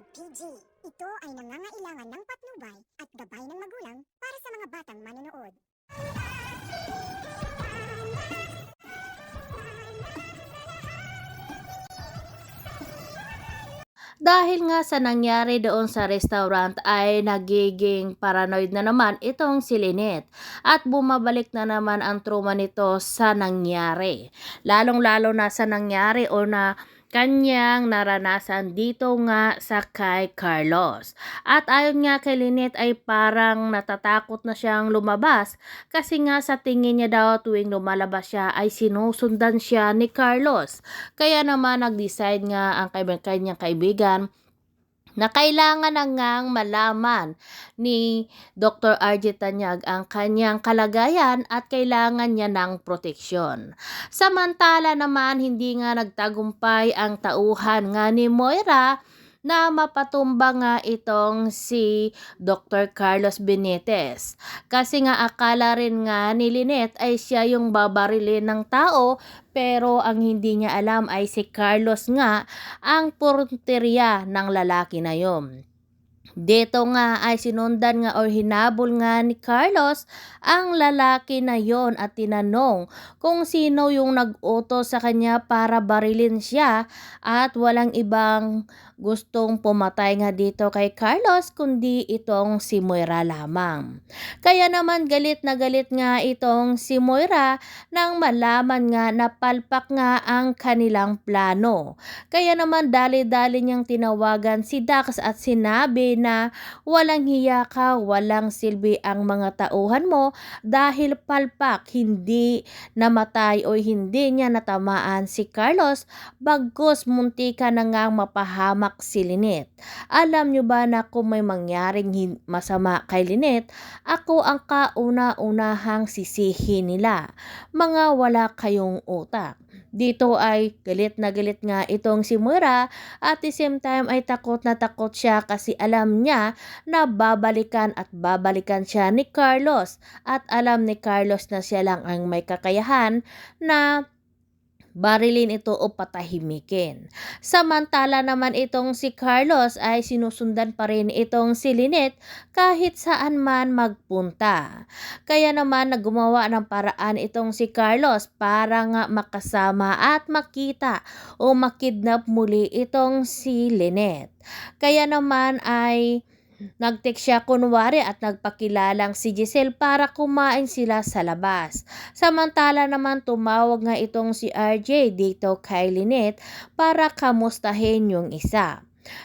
Rated PG. Ito ay nangangailangan ng patnubay at gabay ng magulang para sa mga batang manonood. Dahil nga sa nangyari doon sa restaurant ay nagiging paranoid na naman itong si Lynette at bumabalik na naman ang trauma nito sa nangyari. Lalong-lalo na sa nangyari o na kanyang naranasan dito nga sa kay Carlos. At ayon nga kay Lynette ay parang natatakot na siyang lumabas kasi nga sa tingin niya daw tuwing lumalabas siya ay sinusundan siya ni Carlos. Kaya naman nag-decide nga ang kanyang kaibigan na kailangan na malaman ni Dr. RJ Tanyag ang kanyang kalagayan at kailangan niya ng proteksyon. Samantala naman hindi nga nagtagumpay ang tauhan nga ni Moira na mapatumba nga itong si Dr. Carlos Benitez. Kasi nga akala rin nga ni Lynette ay siya yung babarilin ng tao pero ang hindi niya alam ay si Carlos nga ang porterya ng lalaki na yon. Dito nga ay sinundan nga o hinabol nga ni Carlos ang lalaki na yon at tinanong kung sino yung nag-utos sa kanya para barilin siya at walang ibang gustong pumatay nga dito kay Carlos kundi itong si Moira lamang. Kaya naman galit na galit nga itong si Moira nang malaman nga na palpak nga ang kanilang plano. Kaya naman dali-dali niyang tinawagan si Dax at sinabi na walang hiya ka, walang silbi ang mga tauhan mo dahil palpak hindi namatay o hindi niya natamaan si Carlos bagkus munti ka na ngang mapahamak si Lynette. Alam niyo ba na kung may mangyaring masama kay Lynette, ako ang kauna-unahang sisihin nila. Mga wala kayong utak. Dito ay galit na galit nga itong si Moira at the same time ay takot na takot siya kasi alam niya na babalikan at babalikan siya ni Carlos at alam ni Carlos na siya lang ang may kakayahan na barilin ito o patahimikin. Samantala naman itong si Carlos ay sinusundan pa rin itong si Lynette kahit saan man magpunta. Kaya naman naggumawa ng paraan itong si Carlos para nga makasama at makita o makidnap muli itong si Lynette. Kaya naman ay Nag-text siya kunwari at nagpakilalang si Giselle para kumain sila sa labas. Samantala naman tumawag nga itong si RJ dito kay Lynette para kamustahin yung isa.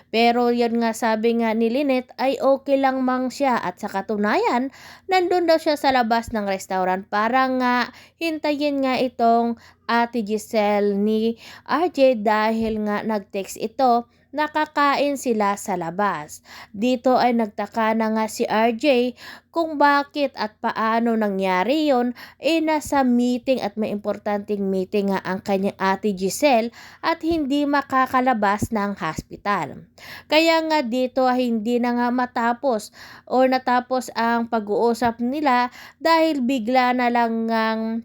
Pero yun nga sabi nga ni Lynette ay okay lang mang siya at sa katunayan, nandun daw siya sa labas ng restaurant para nga hintayin nga itong ate Giselle ni RJ dahil nga nag-text ito nakakain sila sa labas. Dito ay nagtaka na nga si RJ kung bakit at paano nangyari yon eh nasa meeting at may importanteng meeting nga ang kanyang ate Giselle at hindi makakalabas ng hospital. Kaya nga dito ay hindi na nga matapos o natapos ang pag-uusap nila dahil bigla na lang ngang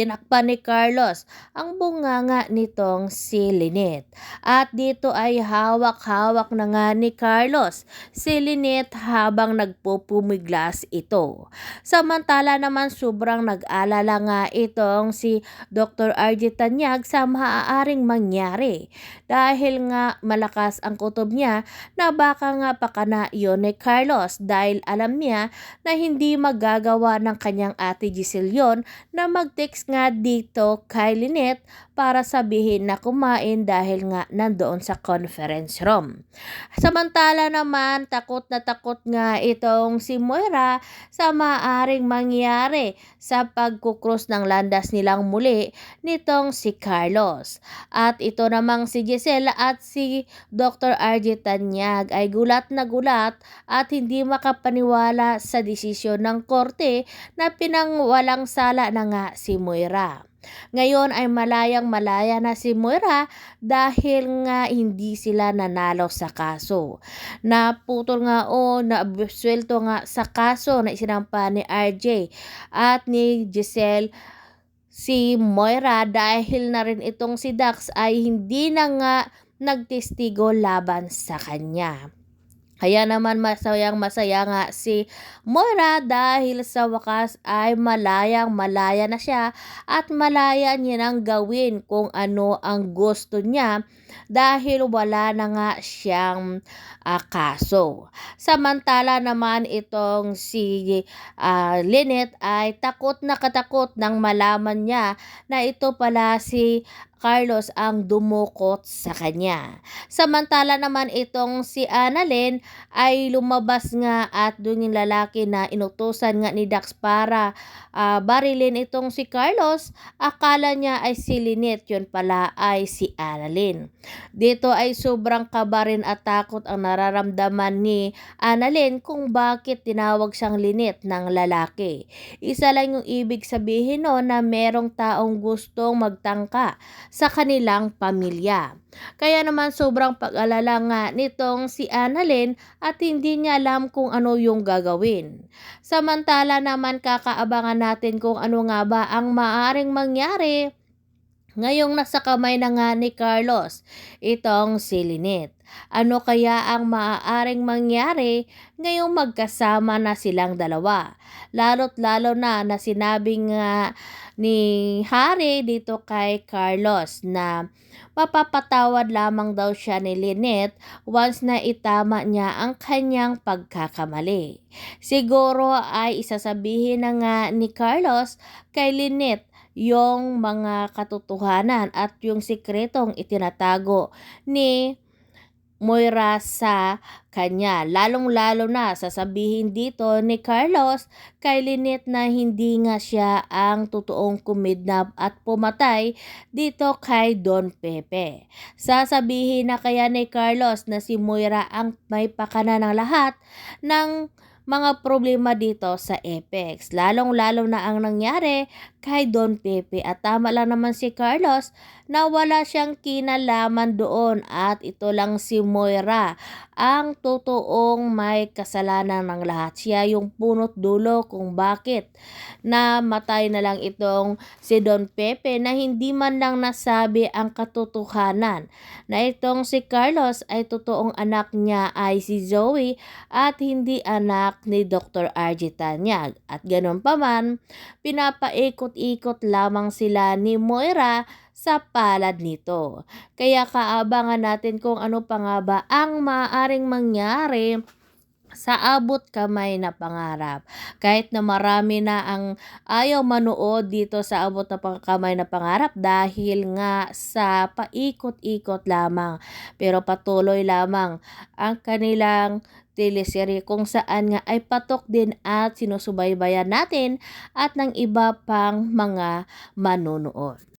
Tinakpan ni Carlos ang bunganga nitong si Lynette. At dito ay hawak-hawak na nga ni Carlos si Lynette habang nagpupumiglas ito. Samantala naman sobrang nag-alala nga itong si Dr. RJ Tanyag sa maaaring mangyari dahil nga malakas ang kutob niya na baka nga pakana yon ni Carlos dahil alam niya na hindi magagawa ng kanyang ate Giselle yon na mag-text nga dito kay Lynette para sabihin na kumain dahil nga nandoon sa conference room. Samantala naman, takot na takot nga itong si Moira sa maaring mangyari sa pagkukrus ng landas nilang muli nitong si Carlos. At ito namang si Giselle at si Dr. RJ Tanyag ay gulat na gulat at hindi makapaniwala sa desisyon ng korte na pinangwalang sala na nga si Moira. Ngayon ay malayang malaya na si Moira dahil nga hindi sila nanalo sa kaso. Naputol nga o naabsuelto nga sa kaso na isinampa ni RJ at ni Giselle si Moira dahil na rin itong si Dax ay hindi na nga nagtestigo laban sa kanya. Kaya naman masayang masaya nga si Moira dahil sa wakas ay malayang malaya na siya at malaya niya nang gawin kung ano ang gusto niya dahil wala na nga siyang ah, kaso. Samantala naman itong si ah, Lynette ay takot na katakot nang malaman niya na ito pala si Carlos ang dumukot sa kanya. Samantala naman itong si Annalyn ay lumabas nga at doon yung lalaki na inutusan nga ni Dax para ah, barilin itong si Carlos. Akala niya ay si Lynette, yun pala ay si Annalyn. Dito ay sobrang kaba rin at takot ang nararamdaman ni Annalyn kung bakit tinawag siyang Lynette ng lalaki. Isa lang yung ibig sabihin no na merong taong gustong magtangka sa kanilang pamilya. Kaya naman sobrang pag-alala nga nitong si Annalyn at hindi niya alam kung ano yung gagawin. Samantala naman kakaabangan natin kung ano nga ba ang maaring mangyari ngayong nasa kamay na nga ni Carlos itong si Lynette. Ano kaya ang maaaring mangyari ngayong magkasama na silang dalawa? Lalo't lalo na na sinabi nga ni Harry dito kay Carlos na mapapatawad lamang daw siya ni Lynette once na itama niya ang kanyang pagkakamali. Siguro ay isasabihin na nga ni Carlos kay Lynette yung mga katotohanan at yung sikretong itinatago ni Moira sa kanya. Lalong-lalo na sasabihin dito ni Carlos kay Lynette na hindi nga siya ang totoong kumidnap at pumatay dito kay Don Pepe. Sasabihin na kaya ni Carlos na si Moira ang may pakana ng lahat ng mga problema dito sa Apex. Lalong-lalo na ang nangyari kay Don Pepe at tama lang naman si Carlos na wala siyang kinalaman doon at ito lang si Moira ang totoong may kasalanan ng lahat. Siya yung punot dulo kung bakit na matay na lang itong si Don Pepe na hindi man lang nasabi ang katotohanan na itong si Carlos ay totoong anak niya ay si Zoe at hindi anak ni Dr. RG Tanyag. At ganun pa man, pinapaikot-ikot lamang sila ni Moira sa palad nito. Kaya kaabangan natin kung ano pa nga ba ang maaaring mangyari sa abot kamay na pangarap. Kahit na marami na ang ayaw manood dito sa abot na kamay na pangarap dahil nga sa paikot-ikot lamang. Pero patuloy lamang ang kanilang teleserye kung saan nga ay patok din at sinusubaybayan natin at ng iba pang mga manonood.